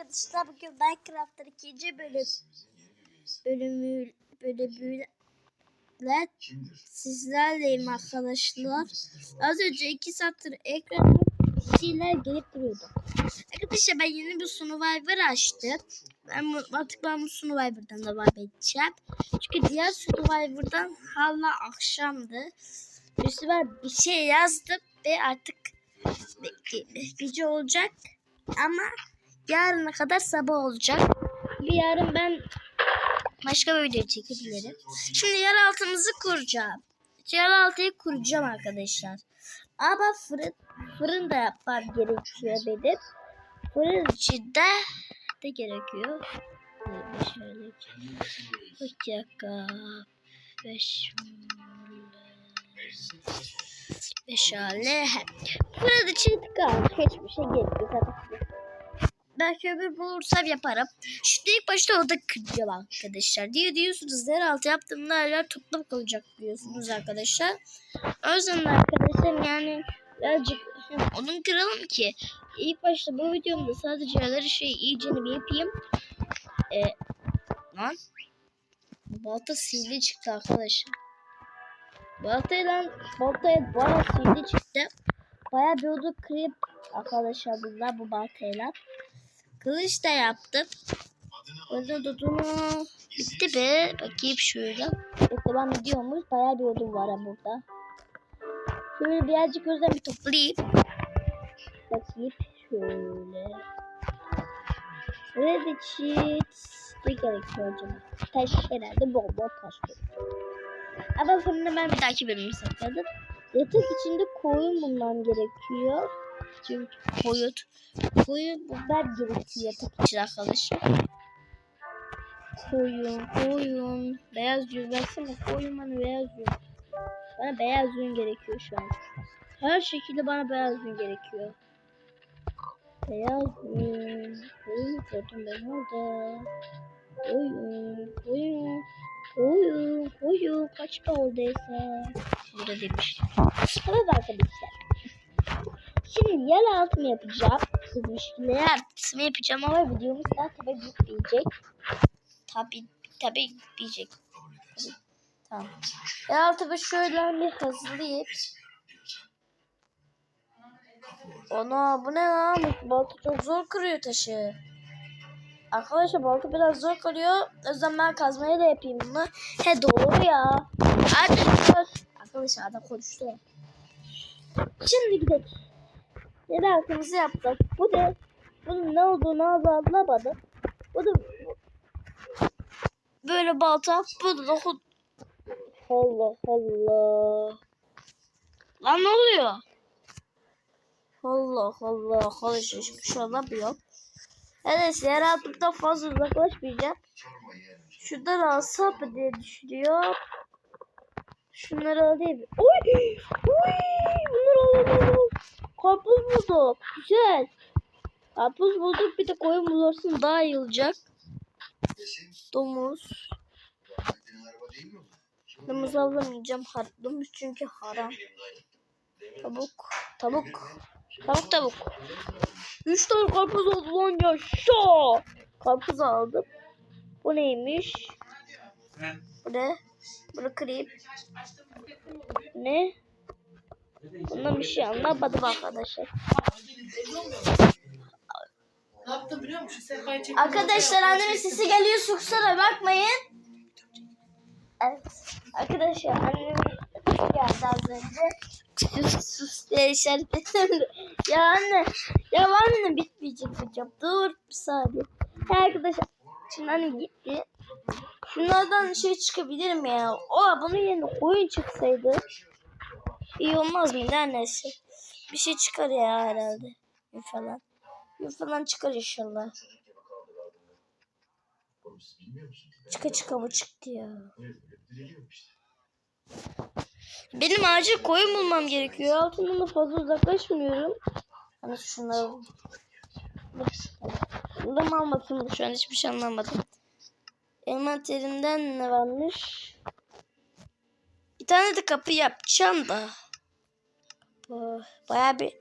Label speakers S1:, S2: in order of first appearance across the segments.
S1: arkadaşlar bugün Minecraft'ın ikinci bölüm bölümü bölümüyle sizlerleyim arkadaşlar. Az önce iki saattir ekrana bir şeyler gelip duruyordu. Arkadaşlar ben yeni bir Survivor açtım. Ben artık ben bu Survivor'dan devam edeceğim. Çünkü diğer Survivor'dan hala akşamdı. Bir sefer bir şey yazdım ve artık gece olacak. Ama yarına kadar sabah olacak. Bir yarın ben başka bir video çekebilirim. Şimdi yer altımızı kuracağım. Yer altıyı kuracağım arkadaşlar. Ama fırın, fırın da yapmam gerekiyor benim. Fırın için de gerekiyor. Şöyle bir dakika. Beş Meşale. Fırın için kaldı. Hiçbir şey ki. Belki öbür bulursam yaparım. Şimdi ilk başta oda kıracağım arkadaşlar. Diye diyorsunuz yeraltı yaptığımda hala toplam kalacak diyorsunuz arkadaşlar. O yüzden arkadaşlar yani birazcık onun kıralım ki ilk başta bu videomda sadece her şey iyicene bir yapayım. Ee, lan balta sihirli çıktı arkadaşlar. Baltayla baltaya bana sihirli çıktı. Baya bir oda kırıp arkadaşlar bunlar bu baltayla. Kılıç da yaptım. Orada dodunu bitti be. Bakayım şöyle. Evet devam ediyormuş. Bayağı bir odun var ha burada. Şöyle birazcık gözden bir toplayayım. Bakayım şöyle. Red cheat ne gerekiyor acaba? Taş herhalde bol bol taş gerekiyor. Ama fırını ben bir dahaki bölümü sakladım. Yatak içinde koyun bulmam gerekiyor. Çünkü koyun koyun bulmam gerekiyor yatak için arkadaşlar. Koyun, koyun. Beyaz yün versene. Koyun bana beyaz yün. Bana beyaz yün gerekiyor şu an. Her şekilde bana beyaz yün gerekiyor. Beyaz yün. Koyun gördüm ben orada. Koyun, koyun. Koyun, koyun. Kaç da oradaysa. Burada demiş. Evet arkadaşlar. Şimdi yer altımı yapacağım. Kızmış gibi yer altımı yapacağım ama videomuz daha tabi bitmeyecek. Tabi tabi bitmeyecek. Tamam. Yer altımı şöyle bir hazırlayıp. Ana bu ne lan? Balta çok zor kırıyor taşı. Arkadaşlar balta biraz zor kırıyor. O yüzden ben kazmaya da yapayım bunu. He doğru ya. Hadi Arkadaşlar adam konuştu. Şimdi gidelim. Yer altımızı yaptık. Bu da bunun ne olduğunu anlamadım. Bu da böyle balta. Bu da hud. Allah Allah. Lan ne oluyor? Allah Allah. Arkadaşlar hiçbir şey anlamıyorum. Evet yer altından fazla uzaklaşmayacağım. Şuradan alsam mı diye düşünüyorum. Şunları alayım. Oy! Oy! Bunları alalım. Karpuz bulduk. Güzel. Karpuz bulduk. Bir de koyun bulursun daha iyi olacak. Domuz. Domuz alamayacağım. Domuz çünkü haram. Tavuk. Tavuk. Tavuk tavuk. Üç tane karpuz oldu lan yaşa. Karpuz aldım. Bu neymiş? Bu ne? Bunu kırayım. Ne? Bundan bir şey anlamadım arkadaşlar.
S2: Ne yaptım biliyor musun? Sefa'yı çektim.
S1: Arkadaşlar annemin sesi geliyor suksana bakmayın. Evet. Arkadaşlar annemin geldi az önce. Sus sus diye işaret. Ya anne. Ya anne bitmeyecek hocam. Dur bir saniye. Hey arkadaşlar. Şimdi anne gitti. Şunlardan şey çıkabilir mi ya? O bunun yerine koyun çıksaydı. İyi olmaz mıydı annesi? Bir şey çıkar ya herhalde. Yün falan. Yün falan çıkar inşallah. Çıka çıka mı çıktı ya? Benim acil koyun bulmam gerekiyor. Altından da fazla uzaklaşmıyorum. Hani şunları mı almasın şu an hiçbir şey anlamadım. Envanterimden ne varmış? Bir tane de kapı yapacağım da. Bu Bayağı bir,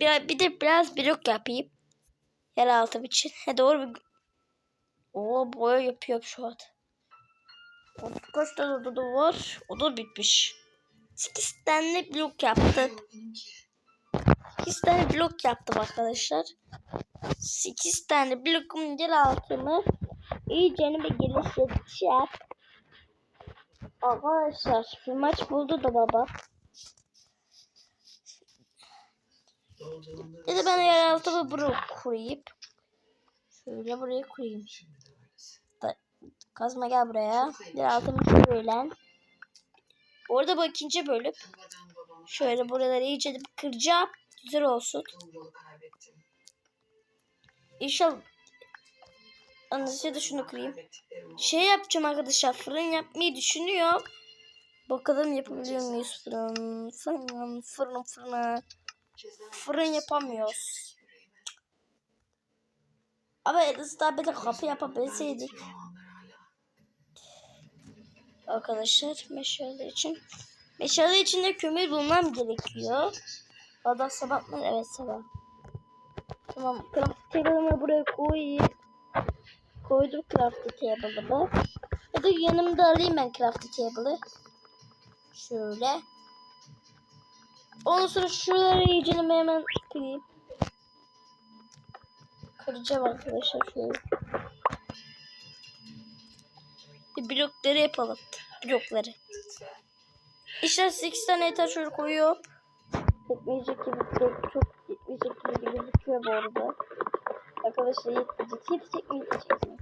S1: bir, bir de biraz blok yapayım. Yeraltı için. He doğru bir... Oo boya yapıyor şu an. Kaç tane odada var? O da bitmiş. 8 tane blok yaptık. 8 tane blok yaptım arkadaşlar. 8 tane blokum yer altımı iyice bir geliştireceğim. Arkadaşlar bir maç buldu da baba. Ya da ben yer altımı buraya kurayım. Şöyle buraya kurayım. Kazma gel buraya. Yer altımı şöyle. Orada bu ikinci bölüm. Şöyle buraları iyice kıracağım. Güzel olsun. İnşallah. Anlaşıldı da şunu kırayım. Şey yapacağım arkadaşlar. Fırın yapmayı düşünüyorum. Bakalım yapabiliyor muyuz fırın? Fırın, fırın, fırın. Fırın yapamıyoruz. Ama en azından bir de kapı yapabilseydik. Arkadaşlar meşale için. Meşale için de kömür bulmam gerekiyor. Valla sabah mı? Evet sabah. Tamam. Craft table'ımı buraya koyayım. Koydum craft table'ımı. Ya da yanımda alayım ben craft table'ı. Şöyle. Ondan sonra şuraları iyice hemen kırayım. Kıracağım arkadaşlar şöyle. Bir blokları yapalım. Blokları. İşte 8 tane yeter şöyle koyuyorum. Yetmeyecek gibi çok, çok yetmeyecek gibi gözüküyor bu arada. Arkadaşlar yetmeyecek. Yetecek mi yetecek mi?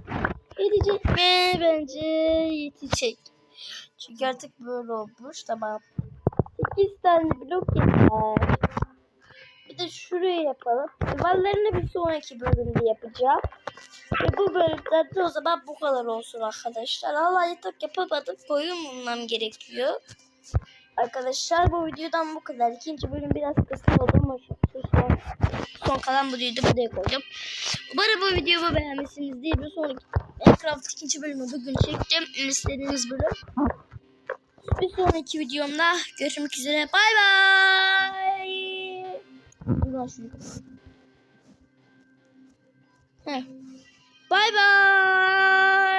S1: Yetecek mi? Bence yetecek. Çünkü artık böyle olmuş. Tamam. 8 tane blok yeter. Bir de şuraya yapalım. Duvarlarını bir sonraki bölümde yapacağım. Ve bu bölümlerde o zaman bu kadar olsun arkadaşlar. Allah yatak yapamadım. Koyun bulmam gerekiyor. Arkadaşlar bu videodan bu kadar. İkinci bölüm biraz kısa oldu ama son, son kalan bu videoyu buraya koydum. Umarım bu videomu beğenmişsinizdir. Bir sonraki Minecraft ikinci bölümü bugün çektim. İstediğiniz bölüm. Bir sonraki videomda görüşmek üzere. Bay bay. Bay bay.